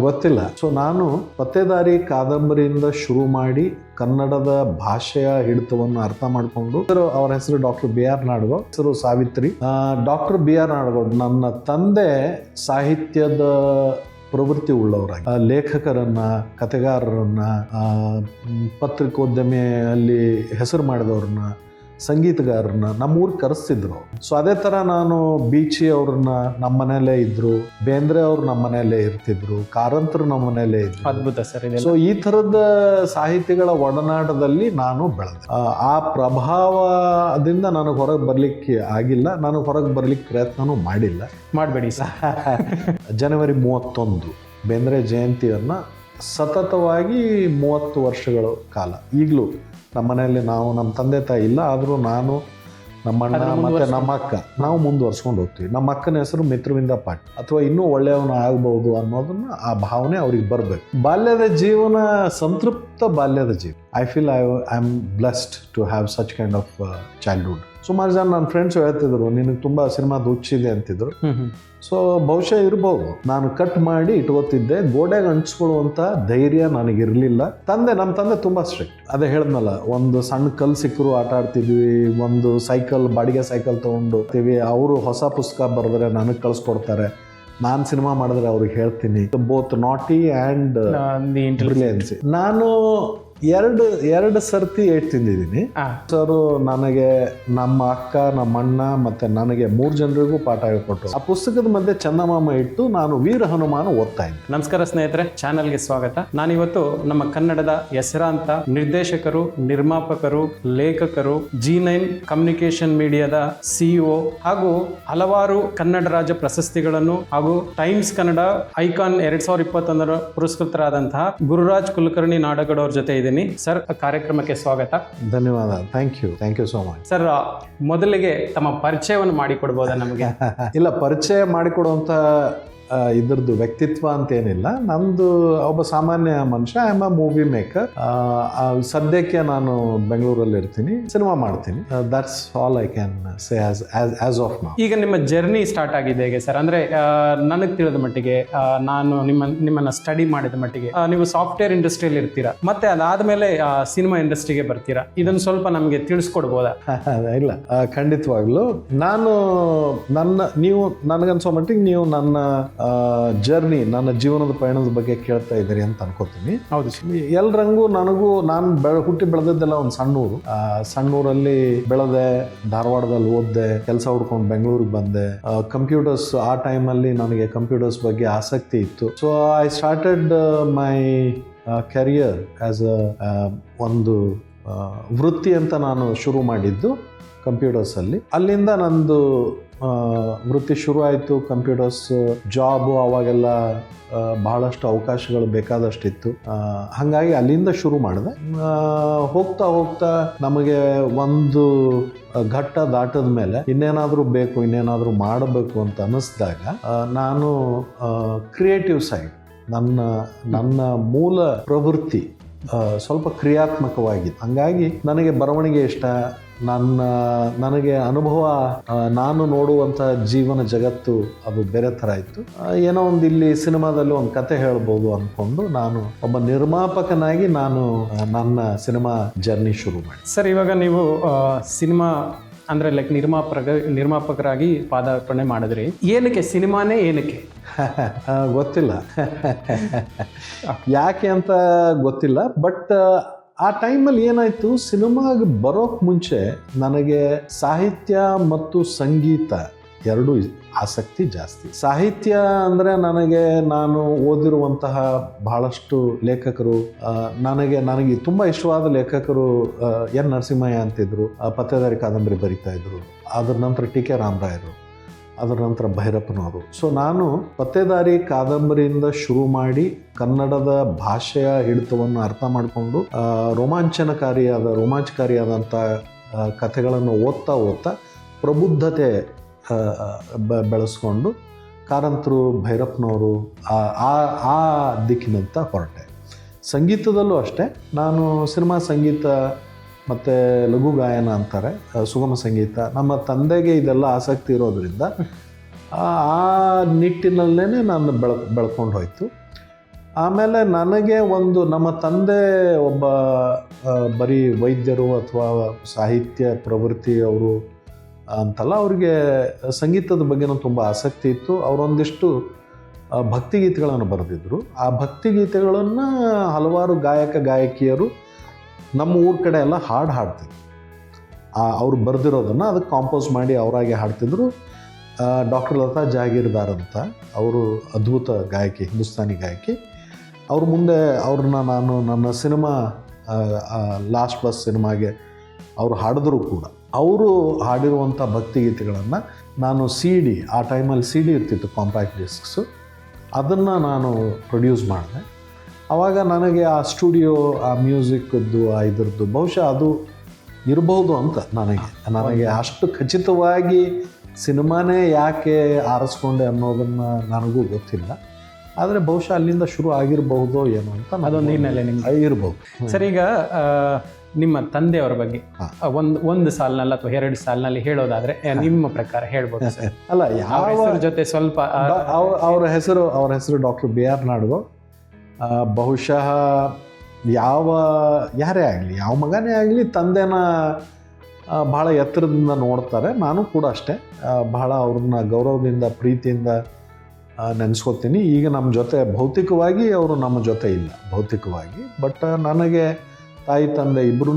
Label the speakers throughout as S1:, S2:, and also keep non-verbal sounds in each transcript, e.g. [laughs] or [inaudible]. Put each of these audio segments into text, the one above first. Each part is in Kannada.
S1: ಗೊತ್ತಿಲ್ಲ. ಸೊ ನಾನು ಪತ್ತೇದಾರಿ ಕಾದಂಬರಿಯಿಂದ ಶುರು ಮಾಡಿ ಕನ್ನಡದ ಭಾಷೆಯ ಹಿಡಿತವನ್ನು ಅರ್ಥ ಮಾಡಿಕೊಂಡು ಅವರ ಹೆಸರು ಡಾಕ್ಟರ್ ಬಿ ಆರ್ ನಾಡಗೌಡ್ ಹೆಸರು Savitri. Doctor B R Nadagoud ನನ್ನ ತಂದೆ ಸಾಹಿತ್ಯದ ಪ್ರವೃತ್ತಿ ಉಳ್ಳವರಾಗಿ. ಲೇಖಕರನ್ನ ಮ್, ಪತ್ರಿಕೋದ್ಯಮಿಯಲ್ಲಿ ಹೆಸರು ಮಾಡಿದವ್ರನ್ನ ಸಂಗೀತಗಾರರನ್ನ ನಮ್ಮೂರಿಗೆ ಕರೆಸ್ತಿದ್ರು ಸೊ ಅದೇ ಥರ ನಾನು ಬೀಚಿ ಅವ್ರನ್ನ ನಮ್ಮ ಮನೆಯಲ್ಲೇ ಇದ್ರು ಬೇಂದ್ರೆ ಅವ್ರು ನಮ್ಮ ಮನೆಯಲ್ಲೇ ಇರ್ತಿದ್ರು ಕಾರಂತರು ನಮ್ಮ ಮನೆಯಲ್ಲೇ ಇದ್ರು.
S2: ಅದ್ಭುತ ಸರ್
S1: ಸೊ ಈ ಥರದ ಸಾಹಿತಿಗಳ ಒಡನಾಟದಲ್ಲಿ ನಾನು ಬೆಳೆದೆ. ಆ, ಆ ಪ್ರಭಾವದಿಂದ ನನಗೆ ಹೊರಗೆ ಬರ್ಲಿಕ್ಕೆ ಆಗಿಲ್ಲ ನಾನು ಹೊರಗೆ ಬರ್ಲಿಕ್ಕೆ ಪ್ರಯತ್ನನೂ ಮಾಡಿಲ್ಲ.
S2: ಮಾಡಬೇಡಿ ಸರ್. [laughs]
S1: ಜನವರಿ ಮೂವತ್ತೊಂದು ಬೇಂದ್ರೆ ಜಯಂತಿಯನ್ನು ಸತತವಾಗಿ ಮೂವತ್ತು ವರ್ಷಗಳ ಕಾಲ. ಈಗಲೂ ನಮ್ಮ ಮನೆಯಲ್ಲಿ ನಾವು ನಮ್ಮ ತಂದೆ ತಾಯಿ ಇಲ್ಲ ಆದರೂ ನಾನು
S2: ನಮ್ಮಣ್ಣ
S1: ಮತ್ತು ನಮ್ಮ ಅಕ್ಕ ನಾವು ಮುಂದುವರ್ಸ್ಕೊಂಡು ಹೋಗ್ತೀವಿ. ನಮ್ಮ ಅಕ್ಕನ ಹೆಸರು ಮಿತ್ರವಿಂದ ಪಾಟ್ ಅಥವಾ ಇನ್ನೂ ಒಳ್ಳೆಯವನ ಆಗ್ಬೋದು ಅನ್ನೋದನ್ನ ಆ ಭಾವನೆ ಅವ್ರಿಗೆ ಬರಬೇಕು. ಬಾಲ್ಯದ ಜೀವನ ಸಂತೃಪ್ತ ಬಾಲ್ಯದ ಜೀವನ. I feel I I am blessed to have such kind of childhood ಸುಮಾರು ಜನ ನನ್ನ ಫ್ರೆಂಡ್ಸ್ ಹೇಳ್ತಿದ್ರು ನಿನಗೆ ತುಂಬ ಸಿನಿಮಾದ ಹುಚ್ಚಿದೆ ಅಂತಿದ್ರು. ಸೊ ಬಹುಶಃ ಇರ್ಬೋದು. ನಾನು ಕಟ್ ಮಾಡಿ ಇಟ್ಕೋತಿದ್ದೆ. ಗೋಡೆಗೆ ಅಂಟಿಸ್ಕೊಳ್ಳುವಂಥ ಧೈರ್ಯ ನನಗಿರಲಿಲ್ಲ. ತಂದೆ ನಮ್ಮ ತಂದೆ ತುಂಬ ಸ್ಟ್ರಿಕ್ಟ್ ಅದೇ ಹೇಳಿದ್ನಲ್ಲ ಒಂದು ಸಣ್ಣ ಕಲ್ ಸಿಕ್ಕರು ಆಟ ಆಡ್ತಿದ್ವಿ ಒಂದು ಸೈಕಲ್ ಬಾಡಿಗೆ ಸೈಕಲ್ ತೊಗೊಂಡು ಅವರು ಹೊಸ ಪುಸ್ತಕ ಬರೆದ್ರೆ ನನಗೆ ಕಳಿಸ್ಕೊಡ್ತಾರೆ. ನಾನು ಸಿನಿಮಾ ಮಾಡಿದ್ರೆ ಅವ್ರಿಗೆ ಹೇಳ್ತೀನಿ. ಬೋತ್ ನಾಟಿ ಆ್ಯಂಡ್ ನಾನು ಎರಡು ಎರಡು ಸರ್ತಿ ಏಟ್ ತಿಂದಿದ್ದೀನಿ. ಸರ್ ನನಗೆ ನಮ್ಮ ಅಕ್ಕ ನಮ್ಮ ಅಣ್ಣ ಮತ್ತೆ ನನಗೆ ಮೂರು ಜನರಿಗೂ ಪಾಠ ಹೇಳ್ಕೊಟ್ರು. ಆ ಪುಸ್ತಕದ ಮಧ್ಯೆ ಚಂದಮಾಮ ಇಟ್ಟು ನಾನು ವೀರ ಹನುಮಾನ ಓದ್ತಾ ಇದ್ದೆ.
S2: ನಮಸ್ಕಾರ ಸ್ನೇಹಿತರೆ ಚಾನೆಲ್ಗೆ ಸ್ವಾಗತ. ನಾನಿವತ್ತು ನಮ್ಮ ಕನ್ನಡದ ಹೆಸರಾಂತ ನಿರ್ದೇಶಕರು ನಿರ್ಮಾಪಕರು ಲೇಖಕರು ಜಿ ನೈನ್ ಕಮ್ಯುನಿಕೇಶನ್ ಮೀಡಿಯಾದ ಸಿಇಒ ಹಾಗೂ ಹಲವಾರು ಕನ್ನಡ ರಾಜ್ಯ ಪ್ರಶಸ್ತಿಗಳನ್ನು ಹಾಗೂ ಟೈಮ್ಸ್ ಕನ್ನಡ ಐಕಾನ್ ಎರಡ್ ಸಾವಿರದ ಇಪ್ಪತ್ತೊಂದರ ಪುರಸ್ಕೃತರಾದಂತಹ ಗುರುರಾಜ್ ಕುಲಕರ್ಣಿ ನಾಡಗಡ್ ಅವ್ರ ಜೊತೆ ಇದ್ದೀನಿ ಸರ್ ಕಾರ್ಯಕ್ರಮಕ್ಕೆ ಸ್ವಾಗತ.
S1: ಧನ್ಯವಾದ. Thank you thank you so much
S2: sir ಮೊದಲಿಗೆ ತಮ್ಮ ಪರಿಚಯವನ್ನು ಮಾಡಿಕೊಡ್ಬೋದಾ ನಮಗೆ? [laughs]
S1: ಇಲ್ಲ ಪರಿಚಯ ಮಾಡಿಕೊಡುವಂಥ ಇದ್ರದ್ದು ವ್ಯಕ್ತಿತ್ವ ಅಂತ ಏನಿಲ್ಲ ನಂದು ಒಬ್ಬ ಸಾಮಾನ್ಯ ಮನುಷ್ಯ I am a movie maker ಸದ್ಯಕ್ಕೆ ನಾನು ಬೆಂಗಳೂರಲ್ಲಿ ಇರ್ತೀನಿ ಸಿನಿಮಾ ಮಾಡ್ತೀನಿ. That's all I can say as as of ನಾ
S2: ಈಗ ನಿಮ್ಮ ಜರ್ನಿ ಸ್ಟಾರ್ಟ್ ಆಗಿದೆ ಹೇಗೆ ಸರ್ ಅಂದ್ರೆ ನನಗೆ ತಿಳಿದ ಮಟ್ಟಿಗೆ ನಾನು ನಿಮ್ಮ ನಿಮ್ಮನ್ನ ಸ್ಟಡಿ ಮಾಡಿದ ಮಟ್ಟಿಗೆ ನೀವು ಸಾಫ್ಟ್ವೇರ್ ಇಂಡಸ್ಟ್ರಿಯಲ್ಲಿ ಇರ್ತೀರಾ ಮತ್ತೆ ಅದಾದ್ಮೇಲೆ ಸಿನಿಮಾ ಇಂಡಸ್ಟ್ರಿಗೆ ಬರ್ತೀರಾ? ಇದನ್ನು ಸ್ವಲ್ಪ ನಮಗೆ ತಿಳಿಸ್ಕೊಡ್ಬೋದಾ? [laughs]
S1: ಇಲ್ಲ ಖಂಡಿತವಾಗ್ಲೂ. ನಾನು ನನ್ನ ನೀವು ನನಗನ್ಸೋ ಮಟ್ಟಿಗೆ ನೀವು ನನ್ನ ಜರ್ನಿ ನನ್ನ ಜೀವನದ ಪಯಣದ ಬಗ್ಗೆ ಕೇಳ್ತಾ ಇದ್ದೀರಿ ಅಂತ ಅನ್ಕೋತೀನಿ.
S2: ಹೌದು
S1: ಎಲ್ರಂಗೂ ನನಗೂ ನಾನು ಬೆಳ ಹುಟ್ಟಿ ಬೆಳೆದಿದ್ದೆಲ್ಲ ಒಂದು ಸಣ್ಣೂರು. ಆ, ಸಣ್ಣೂರಲ್ಲಿ ಬೆಳೆದೆ ಧಾರವಾಡದಲ್ಲಿ ಓದ್ದೆ ಕೆಲಸ ಹುಡ್ಕೊಂಡು ಬೆಂಗಳೂರಿಗೆ ಬಂದೆ. ಕಂಪ್ಯೂಟರ್ಸ್ ಆ ಟೈಮಲ್ಲಿ ನನಗೆ ಕಂಪ್ಯೂಟರ್ಸ್ ಬಗ್ಗೆ ಆಸಕ್ತಿ ಇತ್ತು. So I started my career as a ಒಂದು ವೃತ್ತಿ ಅಂತ ನಾನು ಶುರು ಮಾಡಿದ್ದು ಕಂಪ್ಯೂಟರ್ಸಲ್ಲಿ ಅಲ್ಲಿಂದ ನಂದು ವೃತ್ತಿ ಶುರು ಆಯಿತು ಕಂಪ್ಯೂಟರ್ಸ್ ಜಾಬು ಅವಾಗೆಲ್ಲ ಬಹಳಷ್ಟು ಅವಕಾಶಗಳು ಬೇಕಾದಷ್ಟಿತ್ತು. ಹಾಗಾಗಿ ಅಲ್ಲಿಂದ ಶುರು ಮಾಡಿದೆ. ಹೋಗ್ತಾ ಹೋಗ್ತಾ ನಮಗೆ ಒಂದು ಘಟ್ಟ ದಾಟದ ಮೇಲೆ ಇನ್ನೇನಾದರೂ ಬೇಕು, ಇನ್ನೇನಾದರೂ ಮಾಡಬೇಕು ಅಂತ ಅನ್ನಿಸ್ದಾಗ ನಾನು ಕ್ರಿಯೇಟಿವ್ ಸೈಡ್ ನನ್ನ ನನ್ನ ಮೂಲ ಪ್ರವೃತ್ತಿ ಸ್ವಲ್ಪ ಕ್ರಿಯಾತ್ಮಕವಾಗಿತ್ತು. ಹಂಗಾಗಿ ನನಗೆ ಬರವಣಿಗೆ ಇಷ್ಟ ನನ್ನ ನನಗೆ ಅನುಭವ ನಾನು ನೋಡುವಂಥ ಜೀವನ ಜಗತ್ತು ಅದು ಬೇರೆ ಥರ ಇತ್ತು. ಏನೋ ಒಂದು ಇಲ್ಲಿ ಸಿನಿಮಾದಲ್ಲಿ ಒಂದು ಕತೆ ಹೇಳ್ಬೋದು ಅಂದ್ಕೊಂಡು ನಾನು ಒಬ್ಬ ನಿರ್ಮಾಪಕನಾಗಿ ನಾನು ನನ್ನ ಸಿನಿಮಾ ಜರ್ನಿ ಶುರು ಮಾಡಿ
S2: ಸರ್ ಇವಾಗ ನೀವು ಸಿನಿಮಾ ಅಂದ್ರೆ ಲೈಕ್ ನಿರ್ಮಾಪಕ ನಿರ್ಮಾಪಕರಾಗಿ ಪಾದಾರ್ಪಣೆ ಮಾಡಿದ್ರಿ. ಏನಕ್ಕೆ? ಸಿನಿಮಾನೇ ಏನಕ್ಕೆ? [laughs]
S1: ಗೊತ್ತಿಲ್ಲ. [laughs] ಯಾಕೆ ಅಂತ ಗೊತ್ತಿಲ್ಲ ಬಟ್ ಆ ಟೈಮಲ್ಲಿ ಏನಾಯಿತು, ಸಿನಿಮಾಗೆ ಬರೋಕ್ಕೆ ಮುಂಚೆ ನನಗೆ ಸಾಹಿತ್ಯ ಮತ್ತು ಸಂಗೀತ ಎರಡೂ ಆಸಕ್ತಿ ಜಾಸ್ತಿ. ಸಾಹಿತ್ಯ ಅಂದರೆ ನನಗೆ ನಾನು ಓದಿರುವಂತಹ ಬಹಳಷ್ಟು ಲೇಖಕರು ನನಗೆ ನನಗೆ ತುಂಬ ಇಷ್ಟವಾದ ಲೇಖಕರು ಎನ್ ನರಸಿಂಹಯ್ಯ ಅಂತಿದ್ರು ಪತ್ತೇದಾರಿ ಕಾದಂಬರಿ ಬರಿತಾ ಇದ್ರು. ಅದ್ರ ನಂತರ ಟಿ ಕೆ ರಾಮರಾಯರು. ಅದರ ನಂತರ ಭೈರಪ್ಪನವರು. ಸೊ ನಾನು ಪತ್ತೇದಾರಿ ಕಾದಂಬರಿಯಿಂದ ಶುರು ಮಾಡಿ ಕನ್ನಡದ ಭಾಷೆಯ ಹಿಡಿತವನ್ನು ಅರ್ಥ ಮಾಡಿಕೊಂಡು ರೋಮಾಂಚನಕಾರಿಯಾದ, ರೋಮಾಂಚಕಾರಿಯಾದಂಥ ಕಥೆಗಳನ್ನು ಓದ್ತಾ ಓದ್ತಾ ಪ್ರಬುದ್ಧತೆ ಬೆಳೆಸ್ಕೊಂಡು ಕಾರಂತರು, ಭೈರಪ್ಪನವರು ಆ ಆ ದಿಕ್ಕಿನಂತ ಹೊರಟೆ. ಸಂಗೀತದಲ್ಲೂ ಅಷ್ಟೇ. ನಾನು ಸಿನಿಮಾ ಸಂಗೀತ ಮತ್ತು ಲಘು ಗಾಯನ ಅಂತಾರೆ ಸುಗಮ ಸಂಗೀತ. ನಮ್ಮ ತಂದೆಗೆ ಇದೆಲ್ಲ ಆಸಕ್ತಿ ಇರೋದ್ರಿಂದ ಆ ನಿಟ್ಟಿನಲ್ಲೇ ನಾನು ಬೆಳ, ಬೆಳ್ಕೊಂಡು ಹೋಯ್ತು. ಆಮೇಲೆ ನನಗೆ ಒಂದು, ನಮ್ಮ ತಂದೆ ಒಬ್ಬ ಬರೀ ವೈದ್ಯರು ಅಥವಾ ಸಾಹಿತ್ಯ ಪ್ರವೃತ್ತಿ ಅವರು ಅಂತಲ್ಲ, ಅವ್ರಿಗೆ ಸಂಗೀತದ ಬಗ್ಗೆನೂ ತುಂಬ ಆಸಕ್ತಿ ಇತ್ತು. ಅವರೊಂದಿಷ್ಟು ಭಕ್ತಿಗೀತೆಗಳನ್ನು ಬರೆದಿದ್ರು. ಆ ಭಕ್ತಿಗೀತೆಗಳನ್ನು ಹಲವಾರು ಗಾಯಕ, ಗಾಯಕಿಯರು ನಮ್ಮ ಊರ ಕಡೆ ಎಲ್ಲ ಹಾಡು ಹಾಡ್ತಿದ್ರು. ಆ, ಅವ್ರು ಬರೆದಿರೋದನ್ನು ಅದಕ್ಕೆ ಕಾಂಪೋಸ್ ಮಾಡಿ ಅವರಾಗೆ ಹಾಡ್ತಿದ್ರು. ಡಾಕ್ಟರ್ ಲತಾ ಜಾಗೀರ್ದಾರ್ ಅಂತ ಅವರು ಅದ್ಭುತ ಗಾಯಕಿ, ಹಿಂದೂಸ್ತಾನಿ ಗಾಯಕಿ. ಅವ್ರ ಮುಂದೆ ಅವ್ರನ್ನ ನಾನು ನನ್ನ ಸಿನಿಮಾ ಲಾಸ್ಟ್ ಬಸ್ ಸಿನಿಮಾಗೆ ಅವರು ಹಾಡಿದ್ರು ಕೂಡ. ಅವರು ಹಾಡಿರುವಂಥ ಭಕ್ತಿಗೀತೆಗಳನ್ನು ನಾನು ಸಿ ಡಿ ಆ ಟೈಮಲ್ಲಿ ಸಿ ಡಿ ಇರ್ತಿತ್ತು ಕಾಂಪ್ಯಾಕ್ಟ್ ಡಿಸ್ಕ್ಸು ಅದನ್ನು ನಾನು ಪ್ರೊಡ್ಯೂಸ್ ಮಾಡಿದೆ. ಆವಾಗ ನನಗೆ ಆ ಸ್ಟುಡಿಯೋ ಆ ಮ್ಯೂಸಿಕ್ದು ಆ ಇದ್ರದ್ದು ಬಹುಶಃ ಅದು ಇರಬಹುದು ಅಂತ ನನಗೆ. ನನಗೆ ಅಷ್ಟು ಖಚಿತವಾಗಿ ಸಿನಿಮಾನೇ ಯಾಕೆ ಆರಿಸ್ಕೊಂಡೆ ಅನ್ನೋದನ್ನು ನನಗೂ ಗೊತ್ತಿಲ್ಲ. ಆದರೆ ಬಹುಶಃ ಅಲ್ಲಿಂದ ಶುರು ಆಗಿರಬಹುದು ಏನೋ ಅಂತ
S2: ಅದೊಂದು ಹಿನ್ನೆಲೆ ನಿಮ್ಗೆ.
S1: ಇರಬಹುದು
S2: ಸರ್ ಈಗ ನಿಮ್ಮ ತಂದೆಯವರ ಬಗ್ಗೆ ಒಂದು ಒಂದು ಸಾಲಿನಲ್ಲಿ ಅಥವಾ ಎರಡು ಸಾಲಿನಲ್ಲಿ ಹೇಳೋದಾದ್ರೆ ನಿಮ್ಮ ಪ್ರಕಾರ ಹೇಳ್ಬೋದು ಸರ್.
S1: ಅಲ್ಲ ಯಾವ
S2: ಜೊತೆ ಸ್ವಲ್ಪ
S1: ಅವರ ಹೆಸರು ಅವ್ರ ಹೆಸರು ಡಾಕ್ಟರ್ ಬಿ ಆರ್ ನಾಡ್ಗೋ ಬಹುಶಃ ಯಾವ ಯಾರೇ ಆಗಲಿ ಯಾವ ಮಗನೇ ಆಗಲಿ ತಂದೆನ ಭಾಳ ಬಹಳ ಎತ್ತರದಿಂದ ನೋಡ್ತಾರೆ. ನಾನು ಕೂಡ ಅಷ್ಟೇ. ಬಹಳ ಅವ್ರನ್ನ ಗೌರವದಿಂದ ಪ್ರೀತಿಯಿಂದ ನೆನೆಸ್ಕೋತೀನಿ. ಈಗ ನಮ್ಮ ಜೊತೆ ಭೌತಿಕವಾಗಿ ಅವರು ನಮ್ಮ ಜೊತೆ ಇಲ್ಲ ಭೌತಿಕವಾಗಿ. ಬಟ್ ನನಗೆ ತಾಯಿ ತಂದೆ ಇಬ್ಬರೂ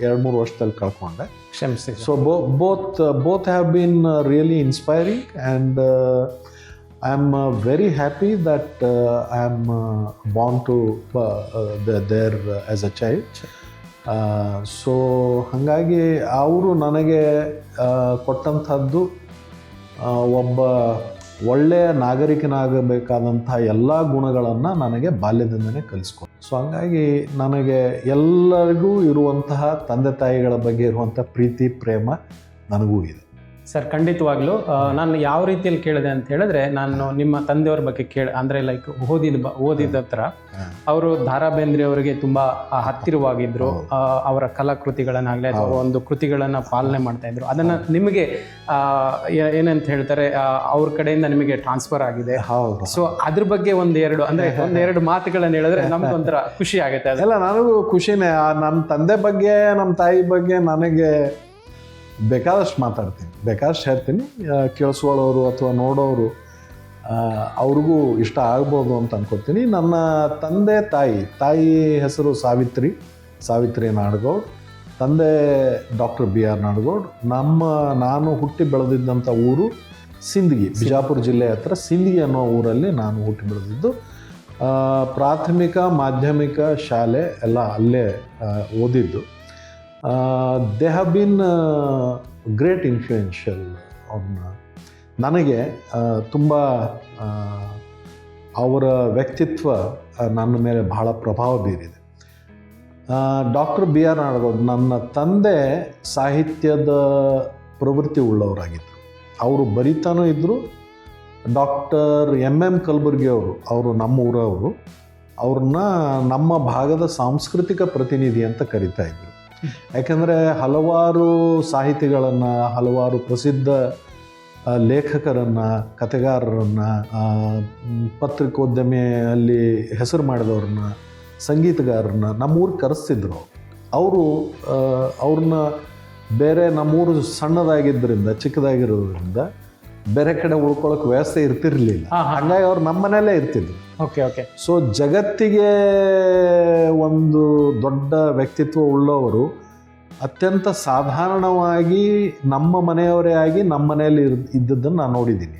S1: ಎರಡು ಮೂರು ವರ್ಷದಲ್ಲಿ ಕಳ್ಕೊಂಡೆ.
S2: ಕ್ಷಮಿಸಿ.
S1: So bo both both have have really inspiring really inspiring, am uh, uh, very happy that uh, I'm uh, born to uh, uh, the- there uh, as a child. So ಹಾಗಾಗಿ ಅವರು ನನಗೆ ಕೊಟ್ಟಂಥದ್ದು ಒಬ್ಬ ಒಳ್ಳೆಯ ನಾಗರಿಕನಾಗಬೇಕಾದಂಥ ಎಲ್ಲ ಗುಣಗಳನ್ನು ನನಗೆ ಬಾಲ್ಯದಿಂದನೇ ಕಲಿಸ್ಕೊಟ್ಟು ಸೊ ಹಂಗಾಗಿ ನನಗೆ ಎಲ್ಲರಿಗೂ ಇರುವಂತಹ ತಂದೆ ತಾಯಿಗಳ ಬಗ್ಗೆ ಇರುವಂಥ ಪ್ರೀತಿ ಪ್ರೇಮ ನನಗೂ ಇದೆ
S2: ಸರ್ ಖಂಡಿತವಾಗ್ಲೂ ನಾನು ಯಾವ ರೀತಿಯಲ್ಲಿ ಕೇಳಿದೆ ಅಂತ ಹೇಳಿದ್ರೆ ನಾನು ನಿಮ್ಮ ತಂದೆಯವ್ರ ಬಗ್ಗೆ ಕೇಳ ಅಂದ್ರೆ ಲೈಕ್ ಓದಿದ ಬ- ಓದಿದ ಹತ್ರ ಅವರು ದಾರಾ ಬೇಂದ್ರೆ ಅವರಿಗೆ ತುಂಬಾ ಹತ್ತಿರವಾಗಿದ್ರು ಅವರ ಕಲಾಕೃತಿಗಳನ್ನಾಗಲಿ ಅಥವಾ ಒಂದು ಕೃತಿಗಳನ್ನ ಪಾಲನೆ ಮಾಡ್ತಾ ಇದ್ರು. ಅದನ್ನ ನಿಮಗೆ ಏನಂತ ಹೇಳ್ತಾರೆ ಅವ್ರ ಕಡೆಯಿಂದ ನಿಮಗೆ ಟ್ರಾನ್ಸ್ಫರ್ ಆಗಿದೆ.
S1: ಹೌದು.
S2: ಸೊ ಅದ್ರ ಬಗ್ಗೆ ಒಂದೆರಡು ಅಂದ್ರೆ [laughs] ಒಂದೆರಡು ಮಾತುಗಳನ್ನ ಹೇಳಿದ್ರೆ ನಮ್ಗೊಂಥರ ಖುಷಿ ಆಗುತ್ತೆ
S1: ಅದೆಲ್ಲ ನನಗೂ ಖುಷಿನೇ ನಮ್ಮ ತಂದೆ ಬಗ್ಗೆ ನಮ್ಮ ತಾಯಿ ಬಗ್ಗೆ ನನಗೆ ಬೇಕಾದಷ್ಟು ಮಾತಾಡ್ತೀನಿ. ಬೇಕಾದಷ್ಟು ಹೇಳ್ತೀನಿ. ಕೇಳಿಸ್ಕೊಳ್ಳೋರು ಅಥವಾ ನೋಡೋರು ಅವ್ರಿಗೂ ಇಷ್ಟ ಆಗ್ಬೋದು ಅಂತ ಅನ್ಕೋತೀನಿ. ನನ್ನ ತಂದೆ ತಾಯಿ ತಾಯಿ ಹೆಸರು ಸಾವಿತ್ರಿ ಸಾವಿತ್ರಿ ನಾಡಗೌಡ್. ತಂದೆ ಡಾಕ್ಟರ್ ಬಿ ಆರ್ ನಾಡಗೌಡ್. ನಮ್ಮ ನಾನು ಹುಟ್ಟಿ ಬೆಳೆದಿದ್ದಂಥ ಊರು ಸಿಂದಗಿ ಬಿಜಾಪುರ ಜಿಲ್ಲೆ ಹತ್ರ ಸಿಂದಗಿ ಅನ್ನೋ ಊರಲ್ಲಿ ನಾನು ಹುಟ್ಟಿ ಬೆಳೆದಿದ್ದು. ಪ್ರಾಥಮಿಕ ಮಾಧ್ಯಮಿಕ ಶಾಲೆ ಎಲ್ಲ ಅಲ್ಲೇ ಓದಿದ್ದು. They have been great influential ಅವ್ರನ್ನ ನನಗೆ ತುಂಬ ಅವರ ವ್ಯಕ್ತಿತ್ವ ನನ್ನ ಮೇಲೆ ಬಹಳ ಪ್ರಭಾವ ಬೀರಿದೆ. ಡಾಕ್ಟರ್ ಬಿ ಆರ್ ನಾಡಗೌಡ್ ನನ್ನ ತಂದೆ ಸಾಹಿತ್ಯದ ಪ್ರವೃತ್ತಿ ಉಳ್ಳವರಾಗಿದ್ದರು. ಅವರು ಬರಿತಾನೂ ಇದ್ದರು ಡಾಕ್ಟರ್ ಎಂ ಎಂ ಕಲಬುರ್ಗಿ ಅವರು ಅವರು ನಮ್ಮ ಊರವರು, ಅವ್ರನ್ನ ನಮ್ಮ ಭಾಗದ ಸಾಂಸ್ಕೃತಿಕ ಪ್ರತಿನಿಧಿ ಅಂತ ಕರಿತಾ ಇದ್ರು. ಯಾಕೆಂದರೆ ಹಲವಾರು ಸಾಹಿತಿಗಳನ್ನು ಹಲವಾರು ಪ್ರಸಿದ್ಧ ಲೇಖಕರನ್ನು ಕತೆಗಾರರನ್ನು ಪತ್ರಿಕೋದ್ಯಮಿಯಲ್ಲಿ ಹೆಸರು ಮಾಡಿದವ್ರನ್ನ ಸಂಗೀತಗಾರರನ್ನ ನಮ್ಮೂರು ಕರೆಸ್ತಿದ್ರು. ಅವರು ಅವ್ರನ್ನ ಬೇರೆ ನಮ್ಮೂರು ಸಣ್ಣದಾಗಿದ್ದರಿಂದ ಚಿಕ್ಕದಾಗಿರೋದ್ರಿಂದ ಬೇರೆ ಕಡೆ ಉಳ್ಕೊಳ್ಳೋಕೆ ವ್ಯವಸ್ಥೆ ಇರ್ತಿರಲಿಲ್ಲ. ಹಂಗಾಗಿ ಅವ್ರು ನಮ್ಮ ಮನೇಲೇ ಇರ್ತಿದ್ರು.
S2: ಓಕೆ ಓಕೆ
S1: ಸೊ ಜಗತ್ತಿಗೆ ಒಂದು ದೊಡ್ಡ ವ್ಯಕ್ತಿತ್ವ ಉಳ್ಳವರು ಅತ್ಯಂತ ಸಾಧಾರಣವಾಗಿ ನಮ್ಮ ಮನೆಯವರೇ ಆಗಿ ನಮ್ಮ ಮನೆಯಲ್ಲಿ ಇದ್ದದ್ದನ್ನು ನಾನು ನೋಡಿದ್ದೀನಿ.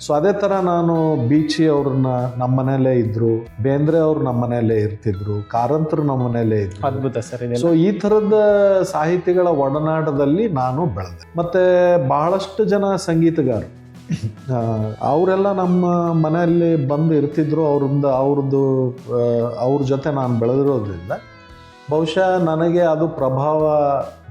S1: ಸೊ ಅದೇ ಥರ ನಾನು ಬೀಚಿ ಅವ್ರನ್ನ ನಮ್ಮ ಮನೆಯಲ್ಲೇ ಇದ್ದರು ಬೇಂದ್ರೆ ಅವರು ನಮ್ಮ ಮನೆಯಲ್ಲೇ ಇರ್ತಿದ್ರು ಕಾರಂತರು ನಮ್ಮ ಮನೆಯಲ್ಲೇ ಇದ್ರು.
S2: ಅದ್ಭುತ ಸರ್
S1: ಸೊ ಈ ಥರದ ಸಾಹಿತಿಗಳ ಒಡನಾಟದಲ್ಲಿ ನಾನು ಬೆಳೆದೆ. ಮತ್ತೆ ಬಹಳಷ್ಟು ಜನ ಸಂಗೀತಗಾರರು. ಅವರೆಲ್ಲ ನಮ್ಮ ಮನೆಯಲ್ಲಿ ಬಂದು ಇರ್ತಿದ್ರು ಅವ್ರಿಂದ ಅವ್ರದ್ದು ಅವ್ರ ಜೊತೆ ನಾನು ಬೆಳೆದಿರೋದ್ರಿಂದ ಬಹುಶಃ ನನಗೆ ಅದು ಪ್ರಭಾವ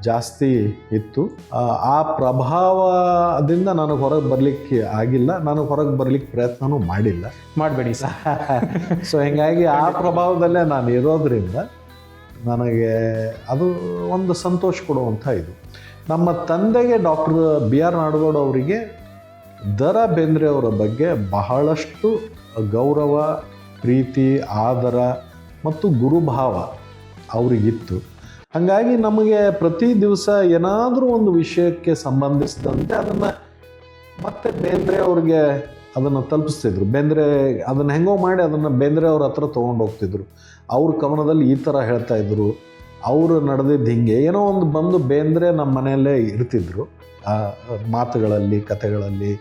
S1: ಜಾಸ್ತಿ ಇತ್ತು. ಆ, ಪ್ರಭಾವದಿಂದ ನನಗೆ ಹೊರಗೆ ಬರಲಿಕ್ಕೆ ಆಗಿಲ್ಲ ನನಗೆ ಹೊರಗೆ ಬರಲಿಕ್ಕೆ ಪ್ರಯತ್ನನೂ ಮಾಡಿಲ್ಲ.
S2: ಮಾಡಬೇಡಿ ಸರ್. [laughs]
S1: ಸೊ ಹೀಗಾಗಿ ಆ ಪ್ರಭಾವದಲ್ಲೇ ನಾನು ಇರೋದ್ರಿಂದ ನನಗೆ ಅದು ಒಂದು ಸಂತೋಷ ಕೊಡುವಂಥ ಇದು. ನಮ್ಮ ತಂದೆಗೆ ಡಾಕ್ಟರ್ ಬಿ ಆರ್ ನಾಡಗೌಡ ಅವರಿಗೆ ದರ ಬೇಂದ್ರೆ ಅವರ ಬಗ್ಗೆ ಬಹಳಷ್ಟು ಗೌರವ, ಪ್ರೀತಿ, ಆದರ ಮತ್ತು ಗುರುಭಾವ ಅವರಿಗಿತ್ತು. ಹಾಗಾಗಿ ನಮಗೆ ಪ್ರತಿ ದಿವಸ ಏನಾದರೂ ಒಂದು ವಿಷಯಕ್ಕೆ ಸಂಬಂಧಿಸಿದಂತೆ ಅದನ್ನು ಮತ್ತೆ ಬೇಂದ್ರೆ ಅವ್ರಿಗೆ ಅದನ್ನು ತಲುಪಿಸ್ತಿದ್ರು. ಬೇಂದ್ರೆ ಅದನ್ನು ಹೆಂಗೋ ಮಾಡಿ ಅದನ್ನು ಬೇಂದ್ರೆ ಅವ್ರ ಹತ್ರ ತೊಗೊಂಡು ಹೋಗ್ತಿದ್ರು. ಅವ್ರ ಕವನದಲ್ಲಿ ಈ ಥರ ಹೇಳ್ತಾ ಇದ್ರು. ಅವರು ನಡೆದಿದ್ದು ಹಿಂಗೆ. ಏನೋ ಒಂದು ಬಂದು ಬೇಂದ್ರೆ ನಮ್ಮ ಮನೆಯಲ್ಲೇ ಇರ್ತಿದ್ರು. ಮಾತುಗಳಲ್ಲಿ, ಕಥೆಗಳಲ್ಲಿ,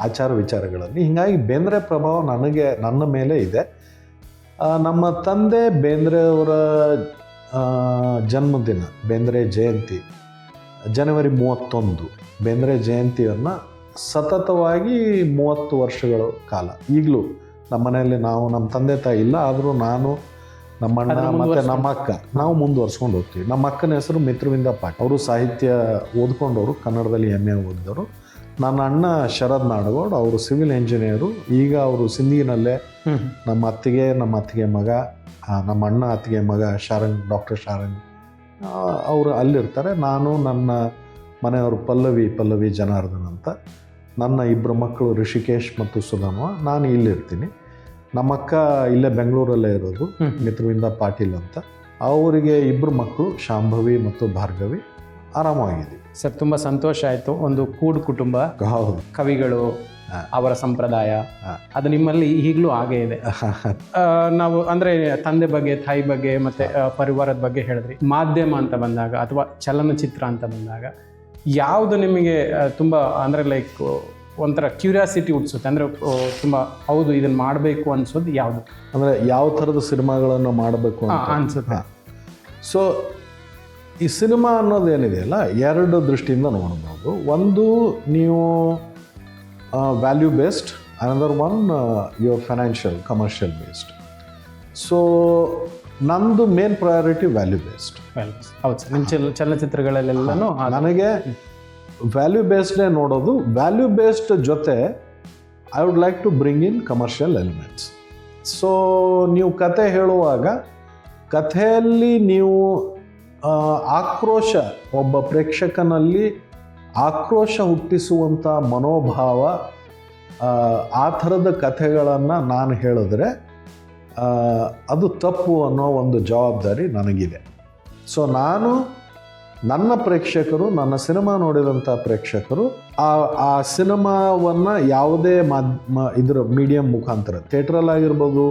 S1: ಆಚಾರ ವಿಚಾರಗಳಲ್ಲಿ. ಹೀಗಾಗಿ ಬೇಂದ್ರೆ ಪ್ರಭಾವ ನನಗೆ, ನನ್ನ ಮೇಲೆ ಇದೆ. ನಮ್ಮ ತಂದೆ ಬೇಂದ್ರೆಯವರ ಜನ್ಮದಿನ, ಬೇಂದ್ರೆ ಜಯಂತಿ, ಜನವರಿ ಮೂವತ್ತೊಂದು, ಬೇಂದ್ರೆ ಜಯಂತಿಯನ್ನು ಸತತವಾಗಿ ಮೂವತ್ತು ವರ್ಷಗಳ ಕಾಲ. ಈಗಲೂ ನಮ್ಮ ಮನೆಯಲ್ಲಿ ನಾವು, ನಮ್ಮ ತಂದೆ ತಾಯಿ ಇಲ್ಲ, ಆದರೂ ನಾನು ನಮ್ಮ ಅಣ್ಣ ಮತ್ತು ನಮ್ಮ ಅಕ್ಕ ನಾವು ಮುಂದುವರ್ಸ್ಕೊಂಡು ಹೋಗ್ತೀವಿ. ನಮ್ಮ ಅಕ್ಕನ ಹೆಸರು ಮಿತ್ರವಿಂದ ಪಾಟ್. ಅವರು ಸಾಹಿತ್ಯ ಓದ್ಕೊಂಡವರು ಕನ್ನಡದಲ್ಲಿ ಎಂ ಎ ಓದಿದವರು. ನನ್ನ ಅಣ್ಣ ಶರದ್ ನಾಡಗೌಡ್ ಅವರು ಸಿವಿಲ್ ಇಂಜಿನಿಯರು ಈಗ ಅವರು ಸಿಂಧಿನಲ್ಲೇ ನಮ್ಮ ಅತ್ತಿಗೆ ನಮ್ಮ ಅತ್ತಿಗೆ ಮಗ ನಮ್ಮ ಅಣ್ಣ ಅತ್ತಿಗೆ ಮಗ ಶಾರಂಗ್ ಡಾಕ್ಟರ್ ಶಾರಂಗ್ ಅವರು ಅಲ್ಲಿರ್ತಾರೆ. ನಾನು ನನ್ನ ಮನೆಯವರು ಪಲ್ಲವಿ ಪಲ್ಲವಿ ಜನಾರ್ದನ್ ಅಂತ. ನನ್ನ ಇಬ್ಬರು ಮಕ್ಕಳು ಋಷಿಕೇಶ್ ಮತ್ತು ಸುಧಾಮ ನಾನು ಇಲ್ಲಿರ್ತೀನಿ. ನಮ್ಮ ಅಕ್ಕ ಇಲ್ಲೇ ಬೆಂಗಳೂರಲ್ಲೇ ಇರೋದು. ಮಿತ್ರವಿಂದ ಪಾಟೀಲ್ ಅಂತ. ಅವರಿಗೆ ಇಬ್ಬರು ಮಕ್ಕಳು ಶಾಂಭವಿ ಮತ್ತು ಭಾರ್ಗವಿ ಆರಾಮಾಗಿದೆ
S2: ಸರ್ ತುಂಬ ಸಂತೋಷ ಆಯಿತು. ಒಂದು ಕೂಡು ಕುಟುಂಬ
S1: ಹೌದು.
S2: ಕವಿಗಳು ಅವರ ಸಂಪ್ರದಾಯ ಅದು ನಿಮ್ಮಲ್ಲಿ ಈಗಲೂ ಹಾಗೇ ಇದೆ. [laughs] ನಾವು ಅಂದ್ರೆ ತಂದೆ ಬಗ್ಗೆ ತಾಯಿ ಬಗ್ಗೆ ಮತ್ತೆ ಪರಿವಾರದ ಬಗ್ಗೆ ಹೇಳಿದ್ರಿ. ಮಾಧ್ಯಮ ಅಂತ ಬಂದಾಗ ಅಥವಾ ಚಲನಚಿತ್ರ ಅಂತ ಬಂದಾಗ ಯಾವುದು ನಿಮಗೆ ತುಂಬ ಅಂದ್ರೆ ಲೈಕ್ ಒಂಥರ ಕ್ಯೂರಿಯಾಸಿಟಿ ಹುಟ್ಟಿಸುತ್ತೆ ಅಂದರೆ ತುಂಬ ಹೌದು ಇದನ್ನು ಮಾಡಬೇಕು ಅನ್ಸೋದು ಯಾವುದು?
S1: ಅಂದರೆ ಯಾವ ಥರದ ಸಿನಿಮಾಗಳನ್ನು ಮಾಡಬೇಕು ಅಂತ.
S2: ಅನ್ಸುತ್ತೆ.
S1: ಸೊ ಈ ಸಿನಿಮಾ ಅನ್ನೋದು ಏನಿದೆಯಲ್ಲ ಎರಡು ದೃಷ್ಟಿಯಿಂದ ನೋಡ್ಬೋದು ಒಂದು ನೀವು value based another one your financial commercial based so ನಂದು ಮೇನ್ ಪ್ರಯಾರಿಟಿ ವ್ಯಾಲ್ಯೂ ಬೇಸ್ಡ್
S2: ಹೌದು ನಿಮ್ಮ ಚಲನಚಿತ್ರಗಳಲ್ಲೆಲ್ಲನೂ
S1: ನನಗೆ ವ್ಯಾಲ್ಯೂ ಬೇಸ್ಡೇ ನೋಡೋದು ವ್ಯಾಲ್ಯೂ ಬೇಸ್ಡ್ ಜೊತೆ I would like to bring in commercial elements so ನೀವು ಕತೆ ಹೇಳುವಾಗ ಕಥೆಯಲ್ಲಿ ನೀವು ಆಕ್ರೋಶ ಒಬ್ಬ ಪ್ರೇಕ್ಷಕನಲ್ಲಿ ಆಕ್ರೋಶ ಹುಟ್ಟಿಸುವಂಥ ಮನೋಭಾವ ಆ, ಥರದ ಕಥೆಗಳನ್ನು ನಾನು ಹೇಳಿದ್ರೆ ಅದು ತಪ್ಪು ಅನ್ನೋ ಒಂದು ಜವಾಬ್ದಾರಿ ನನಗಿದೆ. ಸೊ ನಾನು ನನ್ನ ಪ್ರೇಕ್ಷಕರು ನನ್ನ ಸಿನಿಮಾ ನೋಡಿದಂಥ ಪ್ರೇಕ್ಷಕರು ಆ ಆ ಸಿನಿಮಾವನ್ನು ಯಾವುದೇ ಮಾಧ್ಯ ಇದರ ಮೀಡಿಯಂ ಮುಖಾಂತರ ಥಿಯೇಟ್ರಲ್ಲಾಗಿರ್ಬೋದು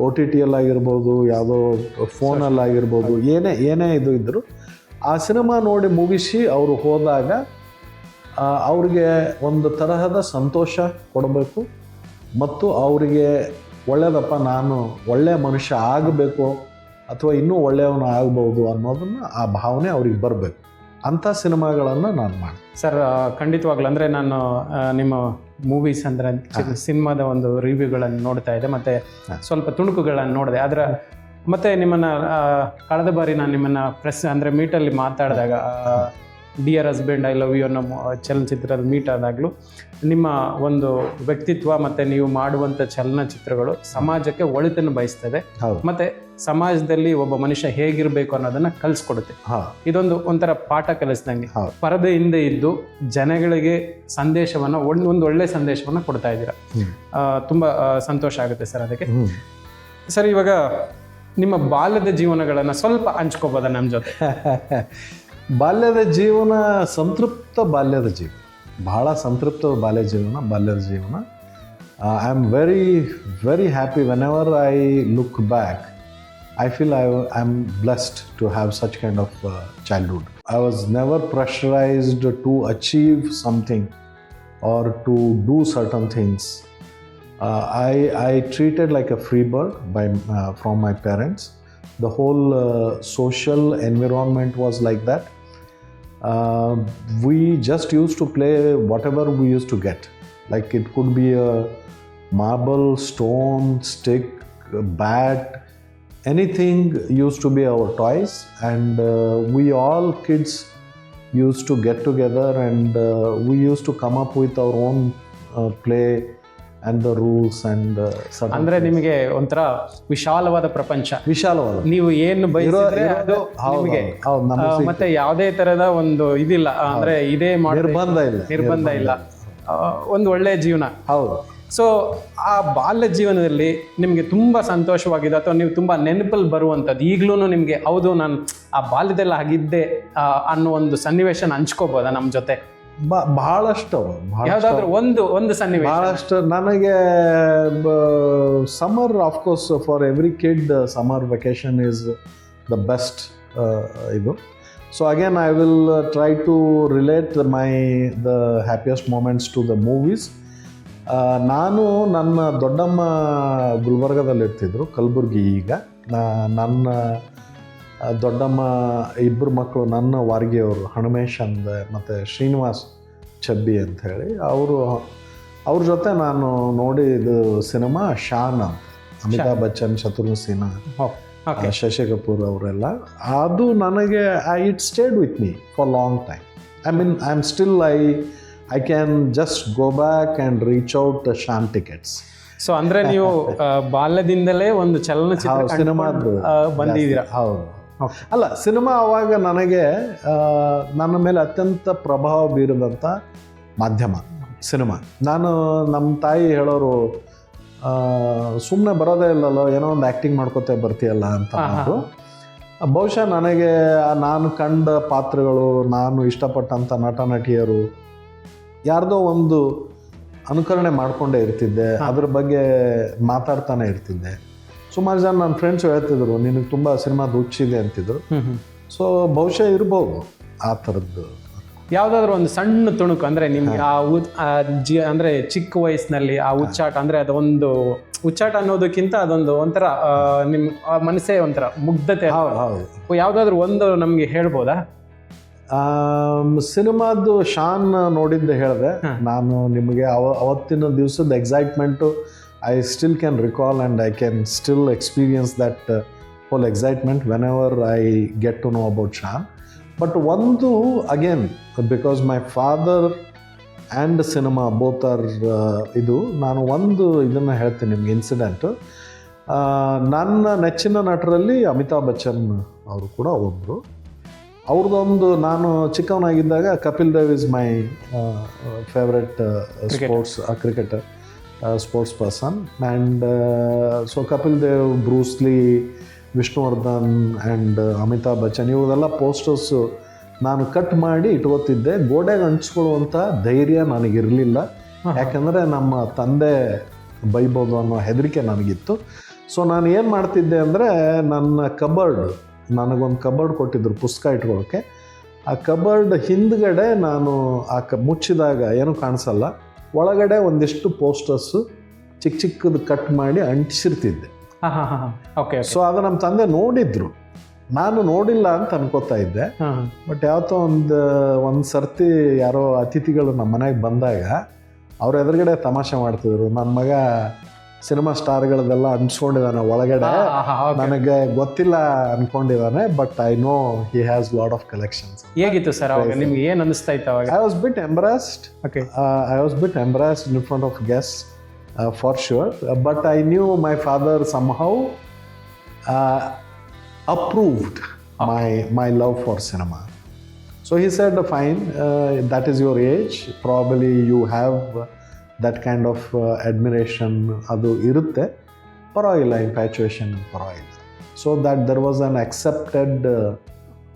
S1: ಒ ಟಿ ಟಿಯಲ್ಲಾಗಿರ್ಬೋದು ಯಾವುದೋ ಫೋನಲ್ಲಾಗಿರ್ಬೋದು ಏನೇ ಏನೇ ಇದು ಇದ್ದರೂ ಆ ಸಿನಿಮಾ ನೋಡಿ ಮುಗಿಸಿ ಅವರು ಹೋದಾಗ ಅವ್ರಿಗೆ ಒಂದು ತರಹದ ಸಂತೋಷ ಕೊಡಬೇಕು ಮತ್ತು ಅವರಿಗೆ ಒಳ್ಳೆಯದಪ್ಪ ನಾನು ಒಳ್ಳೆಯ ಮನುಷ್ಯ ಆಗಬೇಕು ಅಥವಾ ಇನ್ನೂ ಒಳ್ಳೆಯವನ ಆಗ್ಬೋದು ಅನ್ನೋದನ್ನು ಆ ಭಾವನೆ ಅವ್ರಿಗೆ ಬರಬೇಕು. ಅಂಥ ಸಿನಿಮಾಗಳನ್ನು ನಾನು ಮಾಡಿ
S2: ಸರ್ ಖಂಡಿತವಾಗ್ಲೂ ಅಂದರೆ ನಾನು ನಿಮ್ಮ ಮೂವೀಸ್ ಅಂದರೆ ಸಿನಿಮಾದ ಒಂದು ರಿವ್ಯೂಗಳನ್ನು ನೋಡ್ತಾ ಇದ್ದೆ ಮತ್ತೆ ಸ್ವಲ್ಪ ತುಣುಕುಗಳನ್ನು ನೋಡಿದೆ. ಅದರ ಮತ್ತೆ ನಿಮ್ಮನ್ನ ಕಳೆದ ಬಾರಿ ನಾನು ನಿಮ್ಮನ್ನ ಪ್ರೆಸ್ ಅಂದರೆ ಮೀಟಲ್ಲಿ ಮಾತಾಡಿದಾಗ dear husband I love you ಅನ್ನೋ ಚಲನಚಿತ್ರದ ಮೀಟ್ ಆದಾಗಲೂ ನಿಮ್ಮ ಒಂದು ವ್ಯಕ್ತಿತ್ವ ಮತ್ತು ನೀವು ಮಾಡುವಂಥ ಚಲನಚಿತ್ರಗಳು ಸಮಾಜಕ್ಕೆ ಒಳಿತನ್ನು ಬಯಸ್ತದೆ. ಮತ್ತು ಸಮಾಜದಲ್ಲಿ ಒಬ್ಬ ಮನುಷ್ಯ ಹೇಗಿರಬೇಕು ಅನ್ನೋದನ್ನ ಕಲಿಸ್ಕೊಡುತ್ತೆ.
S1: ಹಾಂ.
S2: ಇದೊಂದು ಒಂಥರ ಪಾಠ ಕಲಿಸ್ದಂಗೆ. ಪರದೆ ಹಿಂದೆ ಇದ್ದು ಜನಗಳಿಗೆ ಸಂದೇಶವನ್ನು ಒಂದು ಒಳ್ಳೆ ಸಂದೇಶವನ್ನು ಕೊಡ್ತಾ ಇದ್ದೀರಾ. ತುಂಬಾ ಸಂತೋಷ ಆಗುತ್ತೆ ಸರ್ ಅದಕ್ಕೆ. ಸರ್ ಇವಾಗ ನಿಮ್ಮ ಬಾಲ್ಯದ ಜೀವನಗಳನ್ನು ಸ್ವಲ್ಪ ಹಂಚ್ಕೋಬೋದ ನಮ್ಮ ಜೊತೆ? [laughs]
S1: ಬಾಲ್ಯದ ಜೀವನ ಸಂತೃಪ್ತ ಬಾಲ್ಯದ ಜೀವನ. ಬಹಳ ಸಂತೃಪ್ತ ಬಾಲ್ಯ ಜೀವನ ಬಾಲ್ಯದ ಜೀವನ. I am very very happy whenever I look back I feel I, am blessed to have such kind of uh, childhood. I was never pressurized to achieve something or to do certain things. Uh, I, I, treated like a free bird by, uh, from my parents. The whole uh, social environment was like that. Uh, we just used to play whatever we used to get. Like it could be a marble, stone, stick, bat, anything used to be our toys. And uh, we all kids used to get together and uh, we used to come up with our own uh, play and the rules and uh, certain
S2: ಅಂದ್ರೆ ನಿಮಗೆ ಒಂಥರ ವಿಶಾಲವಾದ ಪ್ರಪಂಚ
S1: ವಿಶಾಲವಾದ
S2: ನೀವು ಏನು ಬಯಸಿದ್ರೆ ಅದು ನಿಮಗೆ. ಮತ್ತೆ ಯಾವುದೇ ತರದ ಒಂದು ಇದಿಲ್ಲ ಅಂದ್ರೆ ಇದೇ
S1: ನಿರ್ಬಂಧ ಇಲ್ಲ
S2: ನಿರ್ಬಂಧ ಇಲ್ಲ ಒಂದು ಒಳ್ಳೆ ಜೀವನ
S1: ಹೌದು
S2: ಸೊ ಆ ಬಾಲ್ಯ ಜೀವನದಲ್ಲಿ ನಿಮಗೆ ತುಂಬ ಸಂತೋಷವಾಗಿದೆ ಅಥವಾ ನೀವು ತುಂಬ ನೆನಪಲ್ಲಿ ಬರುವಂಥದ್ದು ಈಗಲೂ ನಿಮಗೆ ಹೌದು ನಾನು ಆ ಬಾಲ್ಯದಲ್ಲಿ ಆಗಿದ್ದೆ ಅನ್ನೋ ಒಂದು ಸನ್ನಿವೇಶನ ಹಂಚ್ಕೋಬೋದಾ ನಮ್ಮ ಜೊತೆ?
S1: ಬ ಬಹಳಷ್ಟು ಯಾವುದಾದ್ರೂ
S2: ಯಾವ್ದಾದ್ರು ಒಂದು ಒಂದು ಸನ್ನಿವೇಶ.
S1: ಬಹಳಷ್ಟು ನನಗೆ summer of course for every kid summer vacation is the best ಇದು. So again I will try to relate my the happiest moments to the movies ನಾನು ನನ್ನ ದೊಡ್ಡಮ್ಮ ಗುಲ್ಬರ್ಗದಲ್ಲಿ ಇರ್ತಿದ್ರು ಕಲಬುರ್ಗಿ ಈಗ. ನನ್ನ ದೊಡ್ಡಮ್ಮ ಇಬ್ಬರು ಮಕ್ಕಳು ನನ್ನ ವಾರ್ಗಿಯವರು ಹಣಮೇಶ್ ಅಂದ ಮತ್ತು ಶ್ರೀನಿವಾಸ್ ಚಬ್ಬಿ ಅಂತ ಹೇಳಿ ಅವರು ಅವ್ರ ಜೊತೆ ನಾನು ನೋಡಿದ ಸಿನಿಮಾ ಶಾನ್ ಅಂತ. ಅಮಿತಾಬ್ ಬಚ್ಚನ್ ಶತ್ರುಘ್ನ ಸಿನ್ಹಾ ಶಶಿ ಕಪೂರ್ ಅವರೆಲ್ಲ. ಅದು ನನಗೆ I it stayed with me for long time I mean I am still I I can just go back and reach out Shaan tickets
S2: so ಅಂದರೆ ನೀವು ಆ, [laughs] ಬಾಲ್ಯದಿಂದಲೇ ಒಂದು ಚಲನಚಿತ್ರ ಸಿನಿಮಾ ಬಂದಿದ್ದೀರಾ?
S1: ಹೌದು. ಅಲ್ಲ ಸಿನಿಮಾ ಅವಾಗ ನನಗೆ ನನ್ನ ಮೇಲೆ ಅತ್ಯಂತ ಪ್ರಭಾವ ಬೀರಿದಂಥ ಮಾಧ್ಯಮ ಸಿನಿಮಾ. ನಾನು ನಮ್ಮ ತಾಯಿ ಹೇಳೋರು ಸುಮ್ಮನೆ ಬರೋದೇ ಇಲ್ಲಲ್ಲ ಏನೋ ಒಂದು ಆ್ಯಕ್ಟಿಂಗ್ ಮಾಡ್ಕೋತೆ ಬರ್ತೀಯಲ್ಲ ಅಂತ ಅಂದರು. ಬಹುಶಃ ನನಗೆ ನಾನು ಕಂಡ ಪಾತ್ರಗಳು ನಾನು ಇಷ್ಟಪಟ್ಟಂಥ ನಟ ನಟಿಯರು ಯಾರ್ದೋ ಒಂದು ಅನುಕರಣೆ ಮಾಡಿಕೊಂಡೇ ಇರ್ತಿದ್ದೆ. ಅದ್ರ ಬಗ್ಗೆ ಮಾತಾಡ್ತಾನೆ ಇರ್ತಿದ್ದೆ. ಸುಮಾರು ಜನ ನನ್ನ ಫ್ರೆಂಡ್ಸ್ ಹೇಳ್ತಿದ್ರು ನಿನಗೆ ತುಂಬ ಸಿನಿಮಾದ ಹುಚ್ಚಿದೆ ಅಂತಿದ್ರು. ಸೊ ಬಹುಶಃ ಇರ್ಬೋದು ಆ ಥರದ್ದು.
S2: ಯಾವ್ದಾದ್ರು ಒಂದು ಸಣ್ಣ ತುಣುಕು ಅಂದ್ರೆ ನಿಮ್ಗೆ ಆ ಜಿ ಅಂದ್ರೆ ಚಿಕ್ಕ ವಯಸ್ಸಿನಲ್ಲಿ ಆ ಉಚ್ಚಾಟ ಅಂದ್ರೆ ಅದೊಂದು ಹುಚ್ಚಾಟ ಅನ್ನೋದಕ್ಕಿಂತ ಅದೊಂದು ಒಂಥರ ನಿಮ್ಮ ಮನಸ್ಸೇ ಒಂಥರ ಮುಗ್ಧತೆ
S1: ಹೌದು ಹೌದು.
S2: ಯಾವ್ದಾದ್ರು ಒಂದು ನಮಗೆ ಹೇಳ್ಬೋದಾ?
S1: ಸಿನಿಮಾದ್ದು ಶಾನ್ ನೋಡಿದ್ದೆ ಹೇಳಿದೆ. ನಾನು ನಿಮಗೆ ಅವ ಅವತ್ತಿನ ದಿವಸದ excitement I still can recall and I can still experience that full excitement whenever I get to know about Shaan but ಒಂದು again because my father and cinema both are ಇದು ನಾನು ಒಂದು ಇದನ್ನು ಹೇಳ್ತೀನಿ ನಿಮ್ಗೆ ಇನ್ಸಿಡೆಂಟು ನನ್ನ ನೆಚ್ಚಿನ ನಟರಲ್ಲಿ ಅಮಿತಾಬ್ ಬಚ್ಚನ್ ಅವರು ಕೂಡ ಒಬ್ಬರು ಅವ್ರದ್ದೊಂದು ನಾನು ಚಿಕ್ಕವನಾಗಿದ್ದಾಗ Kapil Dev is my favourite sports cricketer sports person and so Kapil Dev Bruce Lee Vishnuvardhan and Amitabh Bachchan ಇವರೆಲ್ಲ ಪೋಸ್ಟರ್ಸು ನಾನು ಕಟ್ ಮಾಡಿ ಇಟ್ಕೋತಿದ್ದೆ. ಗೋಡೆಗೆ ಹಂಚ್ಕೊಳ್ಳುವಂಥ ಧೈರ್ಯ ನನಗಿರಲಿಲ್ಲ. ಯಾಕಂದರೆ ನಮ್ಮ ತಂದೆ ಬೈಬೋದು ಅನ್ನೋ ಹೆದರಿಕೆ ನನಗಿತ್ತು. ಸೊ ನಾನು ಏನು ಮಾಡ್ತಿದ್ದೆ ಅಂದರೆ ನನ್ನ ಕಬರ್ಡ್ ನನಗೊಂದು ಕಬರ್ಡ್ ಕೊಟ್ಟಿದ್ರು ಪುಸ್ತಕ ಇಟ್ಕೊಳ್ಳೋಕ್ಕೆ ಆ ಕಬರ್ಡ್ ಹಿಂದ್ಗಡೆ ನಾನು ಆ ಕ ಮುಚ್ಚಿದಾಗ ಏನೂ ಕಾಣಿಸಲ್ಲ. ಒಳಗಡೆ ಒಂದಿಷ್ಟು ಪೋಸ್ಟರ್ಸು ಚಿಕ್ಕ ಚಿಕ್ಕದು ಕಟ್ ಮಾಡಿ ಅಂಟಿಸಿರ್ತಿದ್ದೆ.
S2: ಹಾ ಹಾ ಹಾ ಓಕೆ
S1: ಸೊ ಅದು ನಮ್ಮ ತಂದೆ ನೋಡಿದ್ರು. ನಾನು ನೋಡಿಲ್ಲ ಅಂತ ಅನ್ಕೋತಾ ಇದ್ದೆ. ಬಟ್ ಯಾವತ್ತೋ ಒಂದು ಒಂದು ಸರ್ತಿ ಯಾರೋ ಅತಿಥಿಗಳು ನಮ್ಮ ಮನೆಗೆ ಬಂದಾಗ ಅವ್ರ ಎದುರುಗಡೆ ತಮಾಷೆ ಮಾಡ್ತಿದ್ರು. ನನ್ನ ಮಗ ಸಿನಿಮಾ ಸ್ಟಾರ್ಗಳದೆಲ್ಲ ಅನ್ಸ್ಕೊಂಡಿದ್ದಾನೆ ಒಳಗಡೆ. ನನಗೆ ಗೊತ್ತಿಲ್ಲ ಅನ್ಕೊಂಡಿದ್ದಾನೆ but I know he has lot of collections
S2: ಹೇಗಿತ್ತು ಸರ್ ಅವಾಗ? ನಿಮ್ಗೆ ಏನು ಅನಿಸ್ತಾ ಇತ್ತು ಅವಾಗ?
S1: I was bit embarrassed
S2: okay
S1: I was bit embarrassed in front of guest for sure but I knew my father somehow approved my my love for cinema so he said fine that is your age probably you you have kind of admiration. ಅದು ಇರುತ್ತೆ. ಪರವಾಗಿಲ್ಲ ಇನ್ಫ್ಯಾಚುಯೇಷನ್ ಪರವಾಗಿಲ್ಲ. So that there was an accepted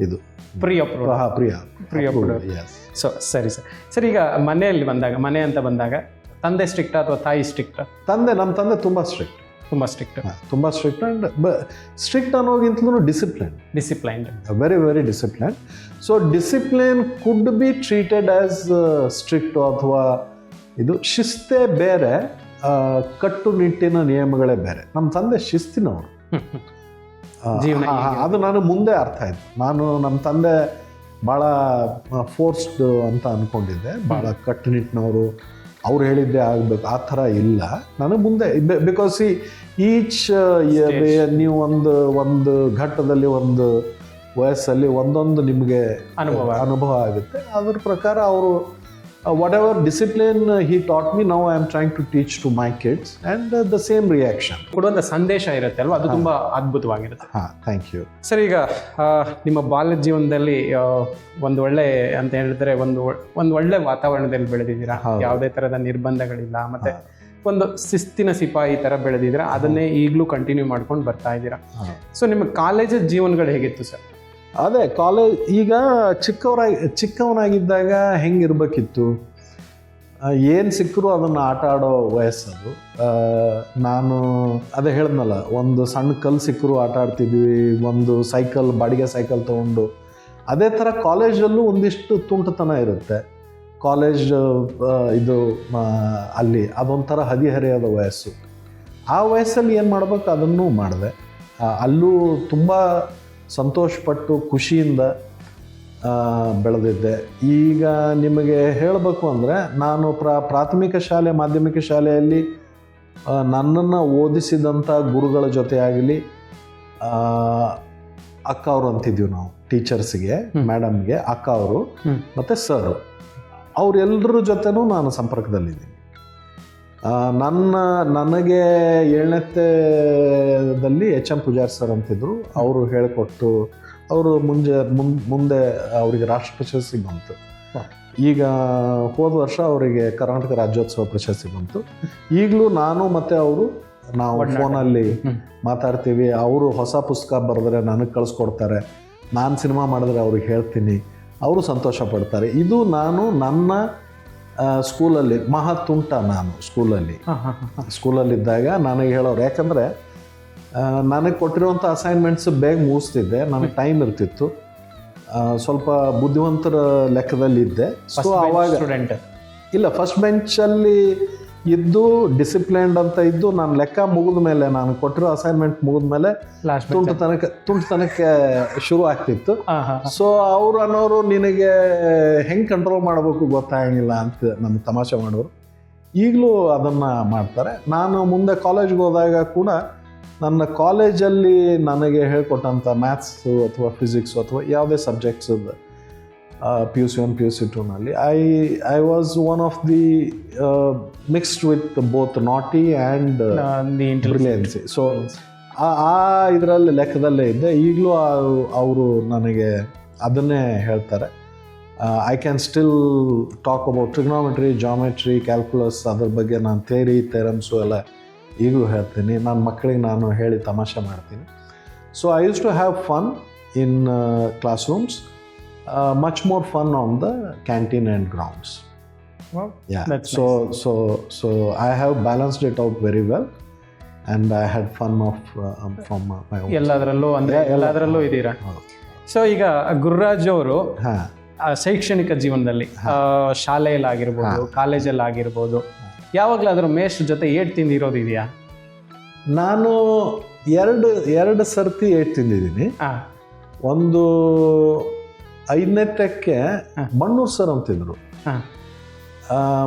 S1: ಇದು. ಪ್ರಿಯ
S2: ಪ್ರಿಯ
S1: ಪ್ರಿಯ yes.
S2: ಸೊ ಸರಿ ಸರ್. ಸರ್ ಈಗ ಮನೆಯಲ್ಲಿ ಬಂದಾಗ ಮನೆ ಅಂತ ಬಂದಾಗ ತಂದೆ ಸ್ಟ್ರಿಕ್ಟ್ ಅಥವಾ ತಾಯಿ ಸ್ಟ್ರಿಕ್ಟ್
S1: ತಂದೆ ನಮ್ಮ ತಂದೆ ತುಂಬ ಸ್ಟ್ರಿಕ್ಟ್
S2: ತುಂಬ ಸ್ಟ್ರಿಕ್ಟ್
S1: ತುಂಬ strict and strict ಅನ್ನೋಗಿಂತಲೂ discipline
S2: discipline
S1: very very discipline so discipline could be treated as strict ಅಥವಾ ಇದು ಶಿಸ್ತೇ ಬೇರೆ ಕಟ್ಟುನಿಟ್ಟಿನ ನಿಯಮಗಳೇ ಬೇರೆ. ನಮ್ಮ ತಂದೆ ಶಿಸ್ತಿನವರು. ಅದು ನಾನು ಮುಂದೆ ಅರ್ಥ ಆಯ್ತು. ನಾನು ನಮ್ಮ ತಂದೆ ಭಾಳ ಫೋರ್ಸ್ಡ್ ಅಂತ ಅಂದ್ಕೊಂಡಿದ್ದೆ ಭಾಳ ಕಟ್ಟುನಿಟ್ಟಿನವರು. ಅವ್ರು ಹೇಳಿದ್ದೆ ಆಗಬೇಕು. ಆ ಥರ ಇಲ್ಲ. ನನಗೆ ಮುಂದೆ ಬಿಕಾಸ್ ಈ ಈಚ್ ನೀವು ಒಂದು ಒಂದು ಘಟ್ಟದಲ್ಲಿ ಒಂದು ವಯಸ್ಸಲ್ಲಿ ಒಂದೊಂದು ನಿಮಗೆ
S2: ಅನುಭವ.
S1: ಅನುಭವ ಆಗುತ್ತೆ. ಅದ್ರ ಪ್ರಕಾರ ಅವರು whatever discipline he taught me now I am trying to teach to my kids and the same reaction
S2: ಕೊಡುವಂಥ ಸಂದೇಶ ಇರುತ್ತೆ ಅಲ್ವಾ? ಅದು ತುಂಬಾ ಅದ್ಭುತವಾಗಿರುತ್ತೆ.
S1: ಹಾಂ ಥ್ಯಾಂಕ್ ಯು
S2: ಸರ್ ಈಗ ಆ, ನಿಮ್ಮ ಬಾಲ್ಯ ಜೀವನದಲ್ಲಿ ಆ, ಒಂದು ಒಳ್ಳೆ ಅಂತ ಹೇಳಿದ್ರೆ ಒಂದು ಒ- ಒಂದು ಒಳ್ಳೆ ವಾತಾವರಣದಲ್ಲಿ ಬೆಳೆದಿದ್ದೀರಾ?
S1: ಹೌದು.
S2: ಯಾವುದೇ ತರದ ನಿರ್ಬಂಧಗಳಿಲ್ಲ ಮತ್ತೆ ಒಂದು ಶಿಸ್ತಿನ ಸಿಪಾಯಿ ತರ ಬೆಳೆದಿದ್ದೀರಾ? ಅದನ್ನೇ ಈಗಲೂ ಕಂಟಿನ್ಯೂ ಮಾಡ್ಕೊಂಡು ಬರ್ತಾ ಇದ್ದೀರಾ?
S1: ಹಾ.
S2: ಸೊ ನಿಮ್ಮ ಕಾಲೇಜ್ ಜೀವನಗಳು ಹೇಗಿತ್ತು ಸರ್?
S1: ಅದೇ ಕಾಲೇಜ್ ಈಗ ಚಿಕ್ಕವರಾಗಿ, ಚಿಕ್ಕವನಾಗಿದ್ದಾಗ ಹೆಂಗಿರ್ಬೇಕಿತ್ತು? ಏನು ಸಿಕ್ಕರೂ ಅದನ್ನು ಆಟ ಆಡೋ ವಯಸ್ಸದು. ನಾನು ಅದೇ ಹೇಳಿದ್ನಲ್ಲ, ಒಂದು ಸಣ್ಣ ಕಲ್ಲು ಸಿಕ್ಕರೂ ಆಟ ಆಡ್ತಿದ್ವಿ, ಒಂದು ಸೈಕಲ್ ಬಾಡಿಗೆ ಸೈಕಲ್ ತೊಗೊಂಡು. ಅದೇ ಥರ ಕಾಲೇಜಲ್ಲೂ ಒಂದಿಷ್ಟು ತುಂಟತನ ಇರುತ್ತೆ. ಕಾಲೇಜ್ ಇದು ಅಲ್ಲಿ ಅದೊಂಥರ ಹದಿಹರೆಯದ ವಯಸ್ಸು. ಆ ವಯಸ್ಸಲ್ಲಿ ಏನು ಮಾಡಬೇಕು? ಅದನ್ನು ಮಾಡಿದೆ. ಅಲ್ಲೂ ತುಂಬ ಸಂತೋಷಪಟ್ಟು ಖುಷಿಯಿಂದ ಬೆಳೆದಿದ್ದೆ ಈಗ ನಿಮಗೆ ಹೇಳಬೇಕು ಅಂದರೆ ನಾನು ಪ್ರ ಪ್ರಾಥಮಿಕ ಶಾಲೆ ಮಾಧ್ಯಮಿಕ ಶಾಲೆಯಲ್ಲಿ ನನ್ನನ್ನು ಓದಿಸಿದಂಥ ಗುರುಗಳ ಜೊತೆ ಆಗಲಿ ಅಕ್ಕ ಅವರು ಅಂತಿದ್ದೀವಿ ನಾವು ಟೀಚರ್ಸ್ಗೆ. ಮೇಡಮ್ಗೆ ಅಕ್ಕ ಅವರು. ಮತ್ತು ಸರ್ ಅವರೆಲ್ಲರ ಜೊತೆನೂ ನಾನು ಸಂಪರ್ಕದಲ್ಲಿದ್ದೀನಿ ನನ್ನ ನನಗೆ ಏಳನೇತ್ತದಲ್ಲಿ ಎಚ್ ಎಂ ಪೂಜಾರಿ ಸರ್ ಅಂತಿದ್ರು. ಅವರು ಹೇಳಿಕೊಟ್ಟು ಅವರು ಮುಂಜೆ ಮುನ್ ಮುಂದೆ ಅವರಿಗೆ ರಾಷ್ಟ್ರ ಪ್ರಶಸ್ತಿ ಬಂತು. ಈಗ ಹೋದ ವರ್ಷ ಅವರಿಗೆ ಕರ್ನಾಟಕ ರಾಜ್ಯೋತ್ಸವ ಪ್ರಶಸ್ತಿ ಬಂತು. ಈಗಲೂ ನಾನು ಮತ್ತು ಅವರು ನಾವು. ಫೋನಲ್ಲಿ ಮಾತಾಡ್ತೀವಿ. ಅವರು ಹೊಸ ಪುಸ್ತಕ ಬರೆದ್ರೆ ನನಗೆ ಕಳಿಸ್ಕೊಡ್ತಾರೆ. ನಾನು ಸಿನಿಮಾ ಮಾಡಿದ್ರೆ ಅವ್ರಿಗೆ ಹೇಳ್ತೀನಿ. ಅವರು ಸಂತೋಷ ಪಡ್ತಾರೆ. ಇದು ನಾನು ನನ್ನ ಸ್ಕೂಲಲ್ಲಿ ಮಹತ್ ಉಂಟ ನಾನು ಸ್ಕೂಲಲ್ಲಿ. ಸ್ಕೂಲಲ್ಲಿದ್ದಾಗ ನನಗೆ ಹೇಳೋರು ಯಾಕಂದರೆ ನನಗೆ ಕೊಟ್ಟಿರುವಂಥ ಅಸೈನ್ಮೆಂಟ್ಸ್ ಬೇಗ ಮುಗಿಸ್ತಿದ್ದೆ ನನಗೆ ಟೈಮ್ ಇರ್ತಿತ್ತು. ಸ್ವಲ್ಪ ಬುದ್ಧಿವಂತರ ಲೆಕ್ಕದಲ್ಲಿದ್ದೆ. ಸೊ ಆವಾಗ ಇಲ್ಲ ಫಸ್ಟ್ ಬೆಂಚಲ್ಲಿ ಇದ್ದು ಡಿಸಿಪ್ಲಿನ್ಡ್ ಅಂತ ಇದ್ದು ನಾನು ಲೆಕ್ಕ ಮುಗಿದ ಮೇಲೆ ನಾನು ಕೊಟ್ಟಿರೋ ಅಸೈನ್ಮೆಂಟ್ ಮುಗಿದ ಮೇಲೆ
S2: ತುಂಟು ತನಕ
S1: ತುಂಟು ತನಕ್ಕೆ ಶುರು ಆಗ್ತಿತ್ತು. [laughs] ಸೊ ಅವ್ರು ಅನ್ನೋರು ನಿನಗೆ ಹೆಂಗೆ ಕಂಟ್ರೋಲ್ ಮಾಡಬೇಕು ಗೊತ್ತಾಗಿಲ್ಲ ಅಂತ ನಮ್ಮ ತಮಾಷೆ ಮಾಡೋರು. ಈಗಲೂ ಅದನ್ನು ಮಾಡ್ತಾರೆ. ನಾನು ಮುಂದೆ ಕಾಲೇಜ್ಗೆ ಹೋದಾಗ ಕೂಡ ನನ್ನ ಕಾಲೇಜಲ್ಲಿ ನನಗೆ ಹೇಳ್ಕೊಟ್ಟಂಥ ಮ್ಯಾಥ್ಸು ಅಥವಾ ಫಿಸಿಕ್ಸು ಅಥವಾ ಯಾವುದೇ subjects P U C one P U C ಟೂನಲ್ಲಿ I I was one of the mixed with both naughty and. Brilliancy so ಆ ಆ ಇದರಲ್ಲಿ ಲೆಕ್ಕದಲ್ಲೇ ಇದ್ದೆ ಈಗಲೂ ಅವರು ನನಗೆ ಅದನ್ನೇ ಹೇಳ್ತಾರೆ. I can still talk about trigonometry geometry calculus ಅದ್ರ ಬಗ್ಗೆ ನಾನು ಥೇರಿ ಥೆರಮ್ಸು ಎಲ್ಲ ಈಗಲೂ ಹೇಳ್ತೀನಿ. ನನ್ನ ಮಕ್ಕಳಿಗೆ ನಾನು ಹೇಳಿ ತಮಾಷೆ ಮಾಡ್ತೀನಿ. So I used to have fun in classrooms much more fun on the canteen and grounds
S2: Wow.
S1: Yeah.
S2: That's
S1: so so so I have balanced it out very well, and I had fun of uh, um, from uh, my own.
S2: ಎಲ್ಲದರಲ್ಲೂ ಅಂದರೆ ಎಲ್ಲದರಲ್ಲೂ ಇದ್ದೀರಾ? ಸೊ ಈಗ ಗುರುರಾಜ್ ಅವರು ಶೈಕ್ಷಣಿಕ ಜೀವನದಲ್ಲಿ ಆ, ಶಾಲೆಯಲ್ಲಿ ಆಗಿರ್ಬೋದು ಕಾಲೇಜಲ್ಲಿ ಆಗಿರ್ಬೋದು ಯಾವಾಗಲಾದ್ರೂ ಮೇಷ್ಟ್ರ ಜೊತೆ ಏಟ್ ತಿಂದಿರೋದಿದೆಯಾ?
S1: ನಾನು ಎರಡು ಎರಡು ಸರ್ತಿ ಏಟ್ ತಿಂದಿದ್ದೀನಿ. ಒಂದು ಐದನೇತಕ್ಕೆ
S2: ಹಾ.
S1: ಮಣ್ಣೂರು ಸರ್ ಅಂತಿದ್ರು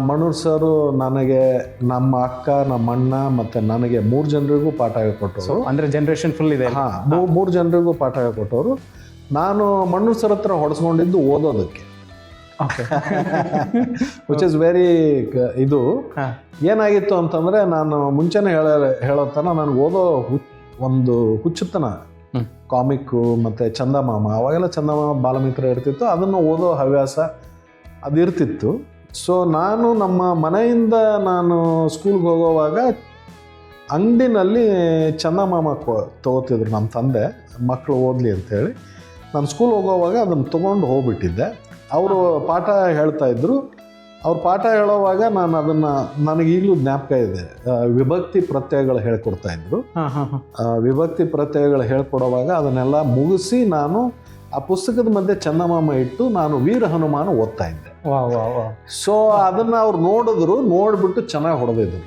S1: ಮಣ್ಣೂರು ಸರ್ ನನಗೆ ನಮ್ಮ ಅಕ್ಕ ನಮ್ಮ ಅಣ್ಣ ಮತ್ತು ನನಗೆ ಮೂರು ಜನರಿಗೂ ಪಾಠ ಹೇಳ್ಕೊಟ್ಟರು
S2: ಸೊ ಅಂದ್ರೆ ಜನರೇಷನ್ ಫುಲ್ ಇದೆ
S1: ಹಾ ಮೂರು ಜನರಿಗೂ ಪಾಠ ಹೇಳ್ಕೊಟ್ಟವರು ನಾನು ಮಣ್ಣೂರು ಸರ್ ಹತ್ರ ಹೊಡೆಸ್ಕೊಂಡಿದ್ದು ಓದೋದಕ್ಕೆ. ವಿಚ್ ಇಸ್ ವೆರಿ ಇದು. ಏನಾಗಿತ್ತು ಅಂತಂದರೆ ನಾನು ಮುಂಚೆನೇ ಹೇಳ ಹೇಳೋ ಥರ ನನಗೆ ಓದೋ ಹುಚ್ ಒಂದು ಹುಚ್ಚುತನ. ಕಾಮಿಕ್ಕು, ಮತ್ತು ಚಂದಮಾಮ, ಅವಾಗೆಲ್ಲ ಚಂದಮಾಮ ಬಾಲಮಿತ್ರ ಇರ್ತಿತ್ತು, ಅದನ್ನು ಓದೋ ಹವ್ಯಾಸ ಅದು ಇರ್ತಿತ್ತು ಸೊ ನಾನು ನಮ್ಮ ಮನೆಯಿಂದ ನಾನು ಸ್ಕೂಲ್ಗೆ ಹೋಗೋವಾಗ ಅಂಗಡಿನಲ್ಲಿ ಚಂದಮಾಮ ಕೊ, ತೊಗೋತಿದ್ರು ನಮ್ಮ ತಂದೆ ಮಕ್ಕಳು ಓದಲಿ ಅಂತೇಳಿ. ನಾನು ಸ್ಕೂಲ್ ಹೋಗೋವಾಗ ಅದನ್ನು ತೊಗೊಂಡು ಹೋಗ್ಬಿಟ್ಟಿದ್ದೆ. ಅವರು ಪಾಠ ಹೇಳ್ತಾ ಇದ್ರು ಅವ್ರು ಪಾಠ ಹೇಳೋವಾಗ ನಾನು ಅದನ್ನು ನನಗೀಗಲೂ ಜ್ಞಾಪಕ ಇದೆ. ವಿಭಕ್ತಿ ಪ್ರತ್ಯಯಗಳು ಹೇಳ್ಕೊಡ್ತಾ ಇದ್ರು. ವಿಭಕ್ತಿ ಪ್ರತ್ಯಯಗಳು ಹೇಳ್ಕೊಡೋವಾಗ ಅದನ್ನೆಲ್ಲ ಮುಗಿಸಿ ನಾನು ಆ ಪುಸ್ತಕದ ಮಧ್ಯೆ ಚಂದಮಾಮ ಇಟ್ಟು ನಾನು ವೀರ ಹನುಮಾನ ಓದ್ತಾ ಇದ್ದೆ. ಸೊ ಅದನ್ನು ಅವ್ರು ನೋಡಿದ್ರು ನೋಡಿಬಿಟ್ಟು ಚೆನ್ನಾಗಿ ಹೊಡೆದಿದ್ರು.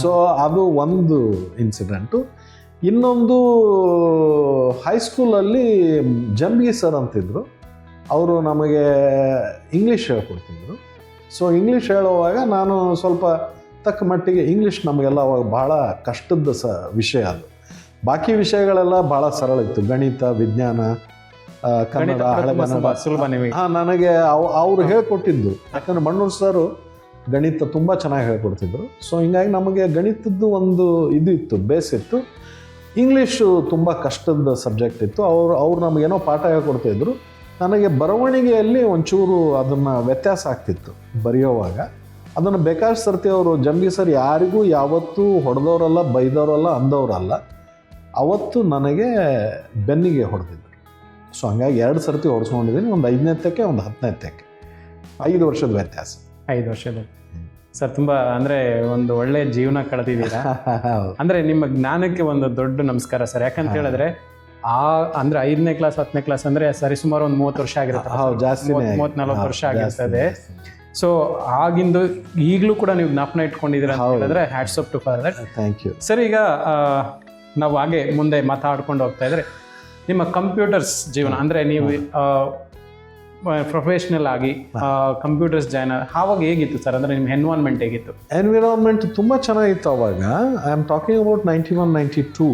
S1: ಸೊ ಅದು ಒಂದು ಇನ್ಸಿಡೆಂಟು ಇನ್ನೊಂದು ಹೈಸ್ಕೂಲಲ್ಲಿ ಜಂಬಿ ಸರ್ ಅಂತಿದ್ರು. ಅವರು ನಮಗೆ ಇಂಗ್ಲೀಷ್ ಹೇಳ್ಕೊಡ್ತಿದ್ರು. ಸೊ ಇಂಗ್ಲೀಷ್ ಹೇಳುವಾಗ ನಾನು ಸ್ವಲ್ಪ ತಕ್ಕ ಮಟ್ಟಿಗೆ ಇಂಗ್ಲೀಷ್ ನಮಗೆಲ್ಲ ಅವಾಗ ಭಾಳ ಕಷ್ಟದ ಸ ವಿಷಯ ಅದು. ಬಾಕಿ ವಿಷಯಗಳೆಲ್ಲ ಭಾಳ ಸರಳ ಇತ್ತು. ಗಣಿತ ವಿಜ್ಞಾನ ಕನ್ನಡ
S2: ಸುಲಭ
S1: ಹಾಂ ನನಗೆ ಅವ್ ಅವ್ರು ಹೇಳ್ಕೊಟ್ಟಿದ್ದು. ಯಾಕಂದ್ರೆ ಮಣ್ಣೂರು ಸರು ಗಣಿತ ತುಂಬ ಚೆನ್ನಾಗಿ ಹೇಳ್ಕೊಡ್ತಿದ್ರು. ಸೊ ಹಿಂಗಾಗಿ ನಮಗೆ ಗಣಿತದ್ದು ಒಂದು ಇದು ಇತ್ತು ಬೇಸ್ ಇತ್ತು. ಇಂಗ್ಲೀಷು ತುಂಬ ಕಷ್ಟದ ಸಬ್ಜೆಕ್ಟ್ ಇತ್ತು. ಅವರು ಅವ್ರು ನಮಗೇನೋ ಪಾಠ ಹೇಳ್ಕೊಡ್ತಿದ್ರು ನನಗೆ ಬರವಣಿಗೆಯಲ್ಲಿ ಒಂಚೂರು ಅದನ್ನು ವ್ಯತ್ಯಾಸ ಆಗ್ತಿತ್ತು ಬರೆಯೋವಾಗ. ಅದನ್ನು ಬೇಕಾಶ್ ಸರ್ತಿ ಅವರು ಜಂಬಿ ಸರ್ ಯಾರಿಗೂ ಯಾವತ್ತೂ ಹೊಡೆದವರಲ್ಲ ಬೈದವರಲ್ಲ ಅಂದವರಲ್ಲ. ಅವತ್ತು ನನಗೆ ಬೆನ್ನಿಗೆ ಹೊಡೆದಿದ್ದರು ಸೊ ಹಂಗಾಗಿ ಎರಡು ಸರ್ತಿ ಹೊಡೆಸ್ಕೊಂಡಿದ್ದೀನಿ ಒಂದು ಐದನೇ ತಕ್ಕೆ ಒಂದು ಹತ್ತನೇ ತಕ್ಕೆ ಐದು ವರ್ಷದ ವ್ಯತ್ಯಾಸ.
S2: ಐದು ವರ್ಷದ. ಸರ್ ತುಂಬ ಅಂದರೆ ಒಂದು ಒಳ್ಳೆಯ ಜೀವನ ಕಳೆದಿದ್ದೀರಾ? [laughs] ಅಂದ್ರೆ ನಿಮ್ಮ ಜ್ಞಾನಕ್ಕೆ ಒಂದು ದೊಡ್ಡ ನಮಸ್ಕಾರ ಸರ್. ಯಾಕಂತ ಹೇಳಿದ್ರೆ ಆ ಅಂದ್ರೆ ಐದನೇ ಕ್ಲಾಸ್ ಹತ್ತನೇ ಕ್ಲಾಸ್ ಅಂದ್ರೆ ಸರಿಸುಮಾರು ಒಂದು ಮೂವತ್ತು ವರ್ಷ ಆಗಿರುತ್ತೆ.
S1: ಹೌದು ಜಾಸ್ತಿನೇ
S2: ಮೂವತ್ ನಲ್ವತ್ತು ವರ್ಷ ಆಗಿರ್ತದೆ. ಸೊ ಆಗಿಂದು ಈಗಲೂ ಕೂಡ ನೀವು ಜ್ಞಾಪನ ಇಟ್ಕೊಂಡಿದ್ದೀರಾ ಅಂತ. ಹೇಳಿದ್ರೆ hats up to father
S1: thank you
S2: sir ಈಗ ನಾವು ಹಾಗೆ ಮುಂದೆ ಮಾತಾಡ್ಕೊಂಡು ಹೋಗ್ತಾ ಇದ್ರೆ ನಿಮ್ಮ ಕಂಪ್ಯೂಟರ್ಸ್ ಜೀವನ ಅಂದ್ರೆ ನೀವು ಪ್ರೊಫೆಷನಲ್ ಆಗಿ ಕಂಪ್ಯೂಟರ್ಸ್ ಜಾಯ್ನ್ ಆವಾಗ ಹೇಗಿತ್ತು ಸರ್ ಅಂದ್ರೆ ನಿಮ್ಮ ಎನ್ವಿರಾನ್ಮೆಂಟ್ ಹೇಗಿತ್ತು?
S1: ಎನ್ವಿರಾನ್ಮೆಂಟ್ ತುಂಬ ಚೆನ್ನಾಗಿತ್ತು ಅವಾಗ. I am talking about ninety one ninety two